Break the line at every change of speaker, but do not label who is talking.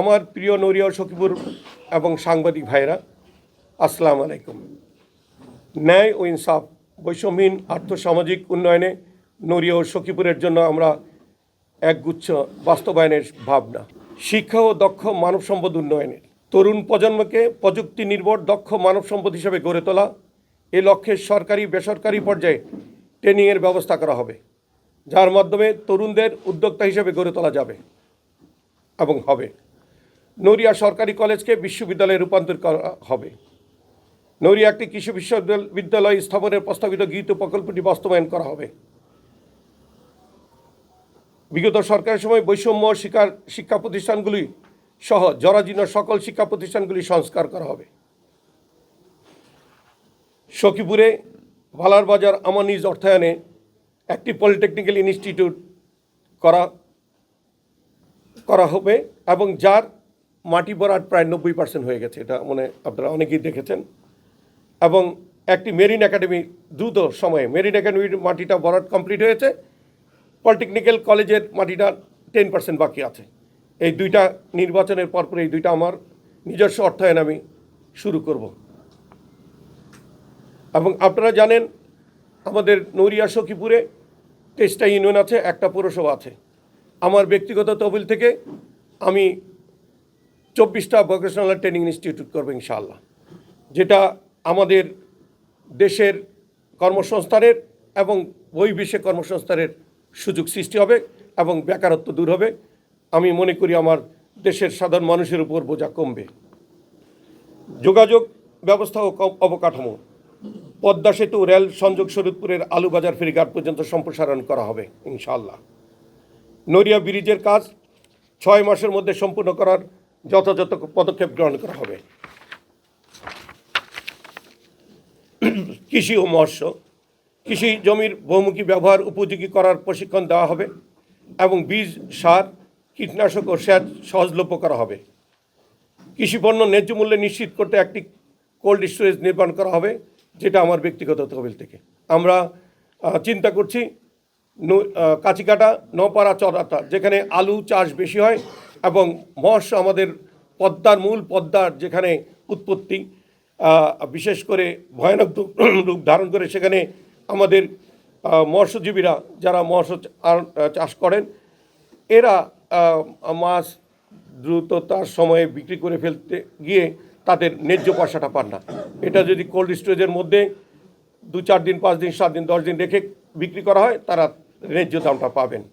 আমার প্রিয় নরিয়া সখীপুর এবং সাংবাদিক ভাইরা, আসসালামু আলাইকুম। ন্যায় ও ইনসাফ, বৈষম্যহীন আর্থসামাজিক উন্নয়নে নরিয়া ও সখীপুরের জন্য আমরা একগুচ্ছ বাস্তবায়নের ভাবনা। শিক্ষা ও দক্ষ মানব সম্পদ উন্নয়নের। তরুণ প্রজন্মকে প্রযুক্তি নির্ভর, দক্ষ মানব সম্পদ হিসেবে গড়ে তোলা। এ লক্ষ্যে সরকারি, বেসরকারি পর্যায়ে ট্রেনিংয়ের ব্যবস্থা করা হবে, যার মাধ্যমে তরুণদের উদ্যোক্তা হিসেবে গড়ে তোলা যাবে। এবং হবে। নড়িয়া সরকারি কলেজকে বিশ্ববিদ্যালয়ে রূপান্তর করা হবে। নড়িয়া একটি কৃষি বিশ্ববিদ্যালয় স্থাপনের প্রস্তাবিত গৃহীত প্রকল্পটি বাস্তবায়ন করা হবে। বিগত সরকারের সময় বৈষম্য শিকার শিক্ষা প্রতিষ্ঠানগুলি সহ জরাজীর্ণ সকল শিক্ষা প্রতিষ্ঠানগুলি সংস্কার করা হবে। সখীপুরে ভালার বাজার আমার নিজ অর্থায়নে একটি পলিটেকনিক্যাল ইনস্টিটিউট করা করা হবে এবং যার মাটি ভরাট প্রায় নব্বই পার্সেন্ট হয়ে গেছে, এটা মনে আপনারা অনেকেই দেখেছেন। এবং একটি মেরিন একাডেমি দ্রুত সময়ে, মেরিন একাডেমির মাটিটা ভরাট কমপ্লিট হয়েছে, পলিটেকনিক্যাল কলেজের মাটিটা টেন পার্সেন্ট বাকি আছে। এই দুইটা নির্বাচনের পরপর এই দুইটা আমার নিজস্ব অর্থায়ন আমি শুরু করব। এবং আপনারা জানেন, আমাদের নড়িয়া সখীপুরে তেইশটা ইউনিয়ন আছে, একটা পৌরসভা আছে। আমার ব্যক্তিগত তহবিল থেকে আমি চব্বিশটা ভোকেশনাল ট্রেনিং ইনস্টিটিউট করব ইনশাআল্লাহ, যেটা আমাদের দেশের কর্মসংস্থানের এবং বহির্বিশ্বে কর্মসংস্থানের সুযোগ সৃষ্টি হবে এবং বেকারত্ব দূর হবে। আমি মনে করি আমার দেশের সাধারণ মানুষের উপর বোঝা কমবে। যোগাযোগ ব্যবস্থা ও অবকাঠামো, পদ্মা সেতু, রেল সংযোগ শরীদপুরের আলুবাজার ফেরিঘাট পর্যন্ত সম্প্রসারণ করা হবে ইনশাআল্লাহ। নড়িয়া ব্রিজের কাজ ছয় মাসের মধ্যে সম্পূর্ণ করার যথাযথ পদক্ষেপ গ্রহণ করা হবে। কৃষি ও মৎস্য, কৃষি জমির বহুমুখী ব্যবহার উপযোগী করার প্রশিক্ষণ দেওয়া হবে এবং বীজ, সার, কীটনাশক ও সেচ সহজলভ্য করা হবে। কৃষিপণ্য ন্যায্য মূল্যে নিশ্চিত করতে একটি কোল্ড স্টোরেজ নির্মাণ করা হবে, যেটা আমার ব্যক্তিগত তহবিল থেকে। আমরা চিন্তা করছি আহ, নপাড়া চড়াতা যেখানে আলু চাষ বেশি হয় এবং মৎস্য আমাদের পদ্মার মূল পদ্মার যেখানে উৎপত্তি বিশেষ করে ভয়ানক রূপ- ধারণ করে সেখানে আমাদের মৎস্যজীবীরা যারা মৎস্য চাষ করেন এরা মাছ দ্রুততার সময়ে বিক্রি করে ফেলতে গিয়ে তাদের ন্যায্য পয়সাটা পান না। এটা যদি কোল্ড স্টোরেজের মধ্যে দু চার দিন পাঁচ দিন সাত দিন দশ দিন রেখে বিক্রি করা হয় তারা రేపు చూద్దాం టపాబేని